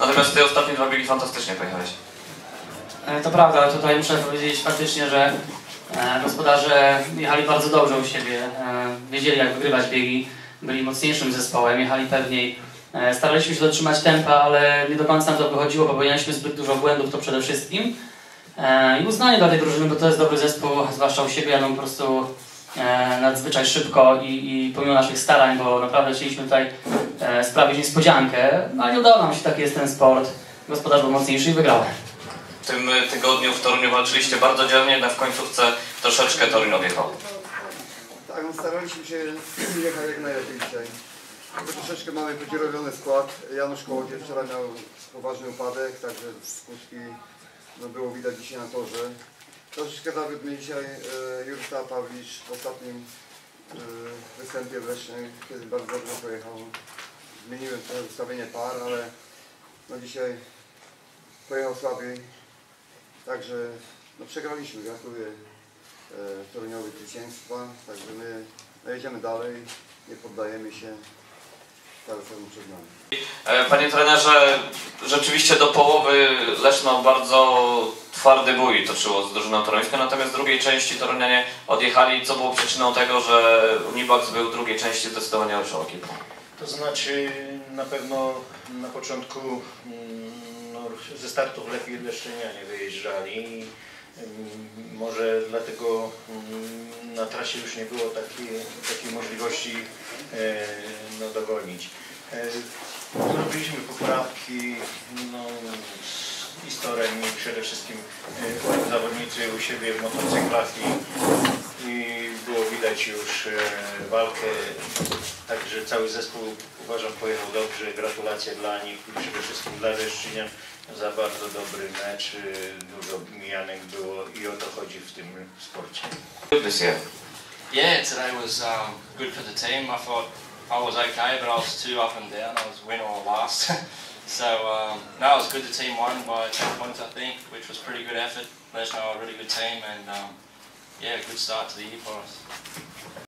Natomiast ty ostatnie dwa biegi fantastycznie pojechałeś. E, To prawda, tutaj muszę powiedzieć faktycznie, że e, gospodarze jechali bardzo dobrze u siebie. E, wiedzieli jak wygrywać biegi, byli mocniejszym zespołem, jechali pewniej. Staraliśmy się dotrzymać tempa, ale nie do końca nam to wychodziło, bo popełnialiśmy zbyt dużo błędów, to przede wszystkim. I uznanie dla tej drużyny, bo to jest dobry zespół, zwłaszcza u siebie, jadą po prostu nadzwyczaj szybko i, i pomimo naszych starań, bo naprawdę chcieliśmy tutaj e, sprawić niespodziankę, ale nie udało nam się, taki jest ten sport. Gospodarz był mocniejszy i wygrałem. W tym y, tygodniu w Toruniu walczyliście bardzo dzielnie, jednak w końcówce troszeczkę Toruń odjechał. Tak, no staraliśmy się jechać jak najlepiej dzisiaj. Bo troszeczkę mamy podzielowiony skład. Janusz Kołodziej wczoraj miał poważny upadek, także skutki no, było widać dzisiaj na torze. Troszeczkę Dawid mnie dzisiaj e, Jurta Pawlicz w ostatnim e, występie w Lesznie, kiedy bardzo dobrze pojechał. Zmieniłem trochę ustawienie par, ale no dzisiaj pojechał słabiej. Także no, przegraliśmy. Gratuluję e, Toruniowi zwycięstwa. Także my no, jedziemy dalej, nie poddajemy się. E, Panie trenerze, rzeczywiście do połowy Leszno bardzo twardy bój toczyło z drużyną toruńską, natomiast w drugiej części Torunianie odjechali, co było przyczyną tego, że Unibax był w drugiej części zdecydowanie lepszą ekipą. To znaczy na pewno na początku mm, no, ze startów lepiej Leszczynianie wyjeżdżali. Mm, Może dlatego mm, na trasie już nie było takiej, takiej możliwości e, no, dogonić. E, Zrobiliśmy poprawki no, z Istorem i przede wszystkim e, zawodnicy u siebie w motocyklach i, widać już e, walkę Także cały zespół uważam pojechał dobrze. Gratulacje dla nich i przede wszystkim dla Leszczynian za bardzo dobry mecz. Y, Dużo mijanek było i o to chodzi w tym sporcie. Yeah, today was um, good for the team. I thought I was okay, but I was too up and down. I was win or last. so um, no, it was good. The team won by 10 points, I think, which was pretty good effort. Lesnar are a really good team, and um, yeah, good start to the year for us.